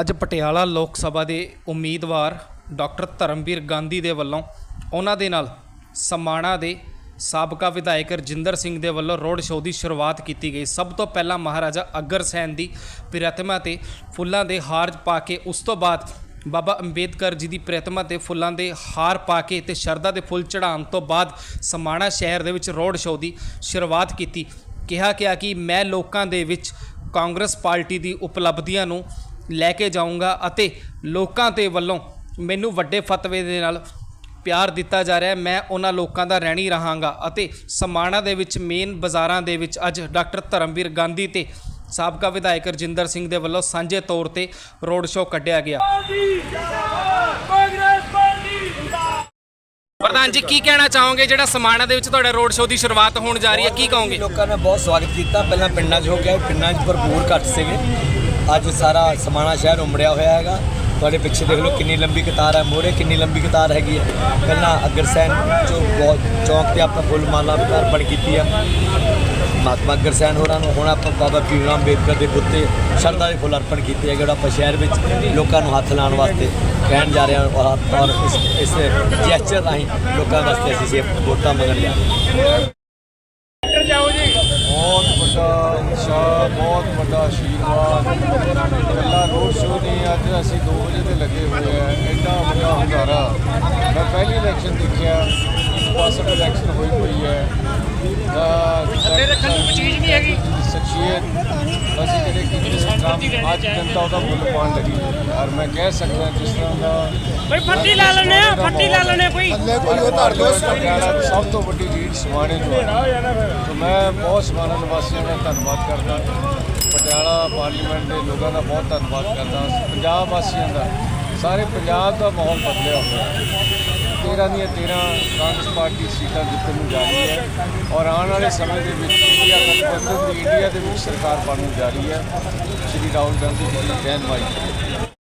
ਅੱਜ ਪਟਿਆਲਾ ਲੋਕ ਸਭਾ ਦੇ ਉਮੀਦਵਾਰ ਡਾਕਟਰ ਧਰਮਵੀਰ ਗਾਂਧੀ ਦੇ ਵੱਲੋਂ ਉਹਨਾਂ ਦੇ ਨਾਲ ਸਮਾਣਾ ਦੇ ਸਾਬਕਾ ਵਿਧਾਇਕ ਰਜਿੰਦਰ ਸਿੰਘ ਦੇ ਵੱਲੋਂ ਰੋਡ ਸ਼ੋਅ ਦੀ ਸ਼ੁਰੂਆਤ ਕੀਤੀ ਗਈ। ਸਭ ਤੋਂ ਪਹਿਲਾਂ ਮਹਾਰਾਜਾ ਅਗਰਸੈਨ ਦੀ ਪ੍ਰਤਿਮਾ ਤੇ ਫੁੱਲਾਂ ਦੇ ਹਾਰ ਪਾ ਕੇ, ਉਸ ਤੋਂ ਬਾਅਦ ਬਾਬਾ ਅੰਬੇਦਕਰ ਜੀ ਦੀ ਪ੍ਰਤਿਮਾ ਤੇ ਫੁੱਲਾਂ ਦੇ ਹਾਰ ਪਾ ਕੇ ਤੇ ਸ਼ਰਧਾ ਦੇ ਫੁੱਲ ਚੜਾਉਣ ਤੋਂ ਬਾਅਦ ਸਮਾਣਾ ਸ਼ਹਿਰ ਦੇ ਵਿੱਚ ਰੋਡ ਸ਼ੋਅ ਦੀ ਸ਼ੁਰੂਆਤ ਕੀਤੀ। ਕਿਹਾ ਗਿਆ ਕਿ ਮੈਂ ਲੋਕਾਂ ਦੇ ਵਿੱਚ ਕਾਂਗਰਸ ਪਾਰਟੀ ਦੀ ਉਪਲਬਧੀਆਂ ਨੂੰ ਲੈ ਕੇ ਜਾਊਂਗਾ ਅਤੇ ਲੋਕਾਂ ਦੇ ਵੱਲੋਂ ਮੈਨੂੰ ਵੱਡੇ ਫਤਵੇ ਦੇ ਨਾਲ ਪਿਆਰ ਦਿੱਤਾ ਜਾ ਰਿਹਾ ਮੈਂ ਉਹਨਾਂ ਲੋਕਾਂ ਦਾ ਰਹਿਣੀ ਰਹਾਂਗਾ ਅਤੇ ਸਮਾਣਾ ਦੇ ਵਿੱਚ, ਮੇਨ ਬਾਜ਼ਾਰਾਂ ਦੇ ਵਿੱਚ ਅੱਜ ਡਾਕਟਰ ਧਰਮਵੀਰ ਗਾਂਧੀ ਤੇ ਸਾਬਕਾ ਵਿਧਾਇਕ ਰਜਿੰਦਰ ਸਿੰਘ ਦੇ ਵੱਲੋਂ ਸਾਂਝੇ ਤੌਰ ਤੇ ਰੋਡ ਸ਼ੋਅ ਕੱਢਿਆ ਗਿਆ। ਪ੍ਰਧਾਨ ਜੀ, ਕੀ ਕਹਿਣਾ ਚਾਹੋਗੇ? ਜਿਹੜਾ ਸਮਾਣਾ ਦੇ ਵਿੱਚ ਤੁਹਾਡਾ ਰੋਡ ਸ਼ੋਅ ਦੀ ਸ਼ੁਰੂਆਤ ਹੋਣ ਜਾ ਰਹੀ ਹੈ, ਕੀ ਕਹੋਗੇ? ਲੋਕਾਂ ਨੇ ਬਹੁਤ ਸਵਾਗਤ ਕੀਤਾ। ਪਹਿਲਾਂ ਪਿੰਡਾਂ 'ਚ ਹੋ ਗਿਆ ਪਿੰਡਾਂ 'ਚ ਭਰਪੂਰ ਘੱਟ ਸੀਗੇ। ਅੱਜ ਸਾਰਾ ਸਮਾਣਾ ਸ਼ਹਿਰ ਉਮੜਿਆ ਹੋਇਆ ਹੈਗਾ। ਤੁਹਾਡੇ ਪਿੱਛੇ ਦੇਖ ਲਓ ਕਿੰਨੀ ਲੰਬੀ ਕਤਾਰ ਹੈ ਮੋਰੇ ਕਿੰਨੀ ਲੰਬੀ ਕਤਾਰ ਹੈਗੀ ਹੈ। ਪਹਿਲਾਂ ਅਗਰਸੈਨ ਚੋਂ ਬਹੁਤ ਚੌਂਕ ਤੇ ਆਪਾਂ ਫੁੱਲ ਮਾਲਾ ਅਰਪਣ ਕੀਤੀ ਆ ਮਹਾਤਮਾ ਅਗਰਸੈਨ ਹੋਰਾਂ ਨੂੰ, ਹੁਣ ਆਪਾਂ ਬਾਬਾ ਭੀਮ ਰਾਮ ਅੰਬੇਦਕਰ ਦੇ ਬੁੱਤੇ ਸ਼ਰਧਾ ਦੇ ਫੁੱਲ ਅਰਪਣ ਕੀਤੇ ਹੈ ਜਿਹੜਾ ਆਪਾਂ ਸ਼ਹਿਰ ਵਿੱਚ ਲੋਕਾਂ ਨੂੰ ਹੱਥ ਲਾਉਣ ਵਾਸਤੇ ਕਹਿਣ ਜਾ ਰਹੇ ਹਾਂ ਔਰ ਔਰ ਇਸ ਇਸ ਜੈਸਚਰ ਰਾਹੀਂ ਲੋਕਾਂ ਵਾਸਤੇ ਅਸੀਂ ਸੇਫ ਵੋਟਾਂ ਮੰਗਣ ਜਾ ਰਹੇ ਬਹੁਤ ਵੱਡਾ ਉਤਸ਼ਾਹ ਬਹੁਤ ਵੱਡਾ ਆਸ਼ੀਰਵਾਦ। ਇਕੱਲਾ ਰੋਡ ਸ਼ੋਅ ਨਹੀਂ ਅੱਜ ਅਸੀਂ 2 ਵਜੇ ਤੇ ਲੱਗੇ ਹੋਏ ਆ ਐਡਾ ਵੱਡਾ ਹੁੰਗਾਰਾ। ਮੈਂ ਪਹਿਲੀ ਇਲੈਕਸ਼ਨ ਦੇਖਿਆ ਪਾਸਟ ਇਲੈਕਸ਼ਨ ਹੋਈ ਹੋਈ ਹੈ। ਤਾਂ ਰੱਖਣ ਦੀ ਚੀਜ਼ ਨਹੀਂ ਹੈਗੀ। ਸ਼ਖਸੀਅਤ ਅਸੀਂ ਕੀਤੀ ਕੰਮ ਅੱਜ ਜਨਤਾ ਉਹਦਾ ਮੁੱਲ ਪਾਉਣ ਲੱਗੀ। ਔਰ ਮੈਂ ਕਹਿ ਸਕਦਾ ਜਿਸ ਤਰ੍ਹਾਂ ਦਾ ਕੋਈ ਫੱਟੀ ਲਾ ਲੈਣੇ ਆ ਫੱਟੀ ਲਾ ਲੈਣੇ ਕੋਈ। ਪਟਿਆਲਾ ਦੀ ਸਭ ਤੋਂ ਵੱਡੀ ਤੋਂ ਹੈ। ਤੇ ਮੈਂ ਬਹੁਤ ਸਮਾਣਾ ਨਿਵਾਸੀਆਂ ਦਾ ਧੰਨਵਾਦ ਕਰਦਾ। ਪਟਿਆਲਾ ਪਾਰਲੀਮੈਂਟ ਦੇ ਲੋਕਾਂ ਦਾ ਬਹੁਤ ਧੰਨਵਾਦ ਕਰਦਾ। ਪੰਜਾਬ ਵਾਸੀਆਂ ਦਾ, ਸਾਰੇ ਪੰਜਾਬ ਦਾ ਮਾਹੌਲ ਬਦਲਿਆ ਹੋਇਆ ਹੈ। 13 ਦੀਆਂ 13 ਕਾਂਗਰਸ ਪਾਰਟੀ ਸੀਟਾਂ ਜਿੱਤਣ ਨੂੰ ਜਾ ਰਹੀ ਹੈ ਔਰ ਆਉਣ ਵਾਲੇ ਸਮੇਂ ਦੇ ਵਿੱਚ ਇੰਡੀਆ ਗਠਬੰਧਨ ਦੀ ਇੰਡੀਆ ਦੇ ਵਿੱਚ ਸਰਕਾਰ ਬਣਨ ਜਾ ਰਹੀ ਹੈ। ਸ਼੍ਰੀ ਰਾਹੁਲ ਗਾਂਧੀ ਜੀ ਦੀ ਰਹਿਨਮਾਈ